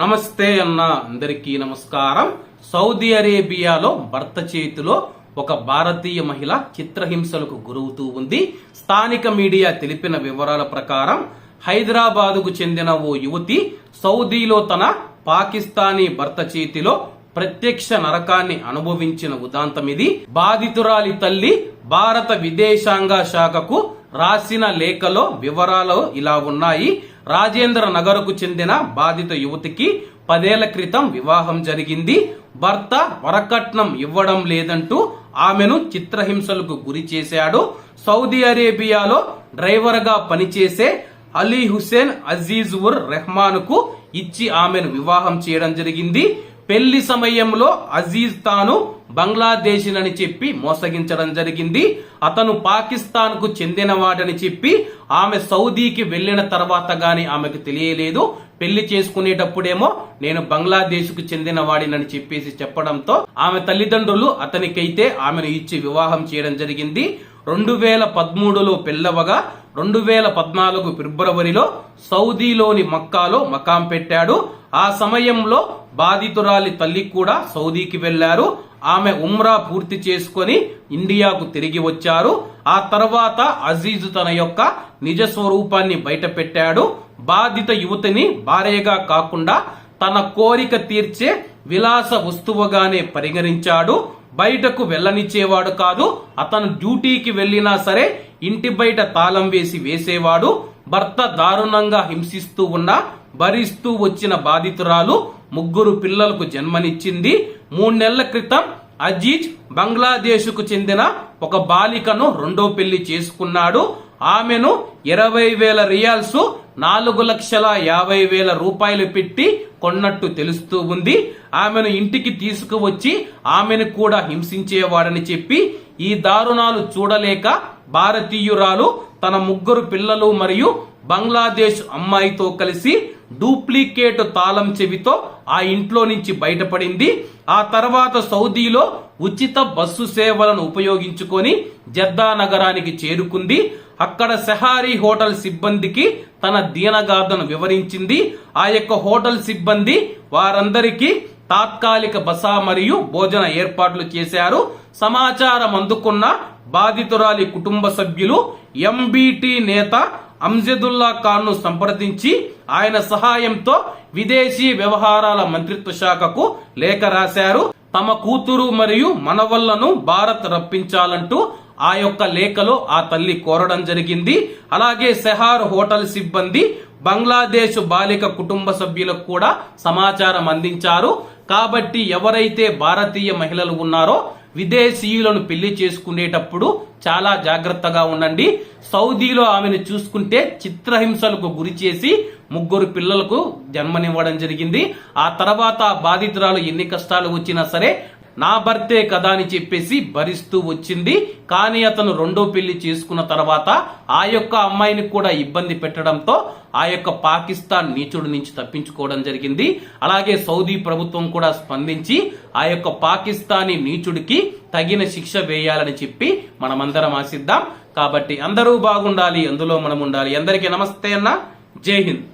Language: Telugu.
నమస్తే అన్న అందరికీ నమస్కారం. సౌదీ అరేబియాలో భర్త చేతిలో ఒక భారతీయ మహిళ చిత్రహింసలకు గురవుతూ ఉంది. స్థానిక మీడియా తెలిపిన వివరాల ప్రకారం హైదరాబాదుకు చెందిన ఓ యువతి సౌదీలో తన పాకిస్తానీ భర్త చేతిలో ప్రత్యక్ష నరకాన్ని అనుభవించిన ఉదాంతం ఇది. బాధితురాలి తల్లి భారత విదేశాంగ శాఖకు రాసిన లేఖలో వివరాలు ఇలా ఉన్నాయి. రాజేంద్ర నగర్కు చెందిన బాధిత యువతికి పదేళ్ళ క్రితం వివాహం జరిగింది. భర్త వరకట్నం ఇవ్వడం లేదంటూ ఆమెను చిత్రహింసలకు గురి చేశాడు. సౌదీ అరేబియాలో డ్రైవర్గా పనిచేసే అలీ హుసేన్ అజీజ్ ఉర్ రెహమాన్కు ఇచ్చి ఆమెను వివాహం చేయడం జరిగింది. పెళ్ళి సమయంలో అజీజ్ తాను బంగ్లాదేశీనని చెప్పి మోసగించడం జరిగింది. అతను పాకిస్తాన్కు చెందినవాడని చెప్పి ఆమె సౌదీకి వెళ్ళిన తర్వాత గాని ఆమెకు తెలియలేదు. పెళ్ళి చేసుకునేటప్పుడేమో నేను బంగ్లాదేశ్కు చెందిన వాడినని చెప్పేసి చెప్పడంతో ఆమె తల్లిదండ్రులు అతనికైతే ఆమెను ఇచ్చి వివాహం చేయడం జరిగింది. రెండు వేల పదమూడులో పెళ్ళవగా రెండు వేల పద్నాలుగు ఫిబ్రవరిలో సౌదీలోని మక్కాలో మకాం పెట్టాడు. ఆ సమయంలో బాధితురాలి తల్లి కూడా సౌదీకి వెళ్ళారు ఆమె ఉమ్రా పూర్తి చేసుకొని ఇండియాకు తిరిగి వచ్చారు. ఆ తర్వాత అజీజ్ తన యొక్క నిజ స్వరూపాన్ని బయటపెట్టాడు బాధిత యువతిని భార్యగా కాకుండా తన కోరిక తీర్చే విలాస వస్తువుగానే పరిగణించాడు. బయటకు వెళ్ళనిచ్చేవాడు కాదు. అతను డ్యూటీకి వెళ్ళినా సరే ఇంటి బయట తాళం వేసి వేసేవాడు. భర్త దారుణంగా హింసిస్తూ ఉన్నా భరిస్తూ వచ్చిన బాధితురాలు ముగ్గురు పిల్లలకు జన్మనిచ్చింది. మూడు నెలల క్రితం అజీజ్ బంగ్లాదేశ్కు చెందిన ఒక బాలికను రెండో పెళ్ళి చేసుకున్నాడు. ఆమెను ఇరవై వేల రియాల్స్ నాలుగు లక్షల యాభై వేల రూపాయలు పెట్టి కొన్నట్టు తెలుస్తూ ఉంది. ఆమెను ఇంటికి తీసుకువచ్చి ఆమెను కూడా హింసించేవాడని చెప్పి ఈ దారుణాలు చూడలేక భారతీయురాలు తన ముగ్గురు పిల్లలు మరియు బంగ్లాదేశ్ అమ్మాయితో కలిసి డూప్లికేట్ తాళం చెవితో ఆ ఇంట్లో నుంచి బయటపడింది. ఆ తర్వాత సౌదీలో ఉచిత బస్సు సేవలను ఉపయోగించుకొని జద్దా నగరానికి చేరుకుంది. అక్కడ సెహారీ హోటల్ సిబ్బందికి తన దీనగాథను వివరించింది. ఆ యొక్క హోటల్ సిబ్బంది వారందరికీ తాత్కాలిక బస మరియు భోజన ఏర్పాట్లు చేశారు. సమాచారం అందుకున్న బాధితురాలి కుటుంబ సభ్యులు ఎంబీటీ నేత అంజదుల్లా ఖాన్ను సంప్రదించి ఆయన సహాయంతో విదేశీ వ్యవహారాల మంత్రిత్వ శాఖకు లేఖ రాశారు. తమ కూతురు మరియు మనవళ్ళను భారత్ రప్పించాలంటూ ఆ యొక్క లేఖలో ఆ తల్లి కోరడం జరిగింది. అలాగే సెహార్ హోటల్ సిబ్బంది బంగ్లాదేశ్ బాలిక కుటుంబ సభ్యులకు కూడా సమాచారం అందించారు. కాబట్టి ఎవరైతే భారతీయ మహిళలు ఉన్నారో విదేశీయులను పెళ్ళి చేసుకునేటప్పుడు చాలా జాగ్రత్తగా ఉండండి. సౌదీలో ఆమెను చూసుకుంటే చిత్రహింసలకు గురి చేసి ముగ్గురు పిల్లలకు జన్మనివ్వడం జరిగింది. ఆ తర్వాత బాధితురాలు ఎన్ని కష్టాలు వచ్చినా సరే నా భర్తే కదా అని చెప్పేసి భరిస్తూ వచ్చింది. కానీ అతను రెండో పెళ్ళి చేసుకున్న తర్వాత ఆ యొక్క అమ్మాయిని కూడా ఇబ్బంది పెట్టడంతో ఆ యొక్క పాకిస్తాన్ నీచుడి నుంచి తప్పించుకోవడం జరిగింది. అలాగే సౌదీ ప్రభుత్వం కూడా స్పందించి ఆ యొక్క పాకిస్తానీ నీచుడికి తగిన శిక్ష వేయాలని చెప్పి మనమందరం ఆశిద్దాం. కాబట్టి అందరూ బాగుండాలి అందులో మనం ఉండాలి అందరికీ నమస్తే అన్న. జై హింద్.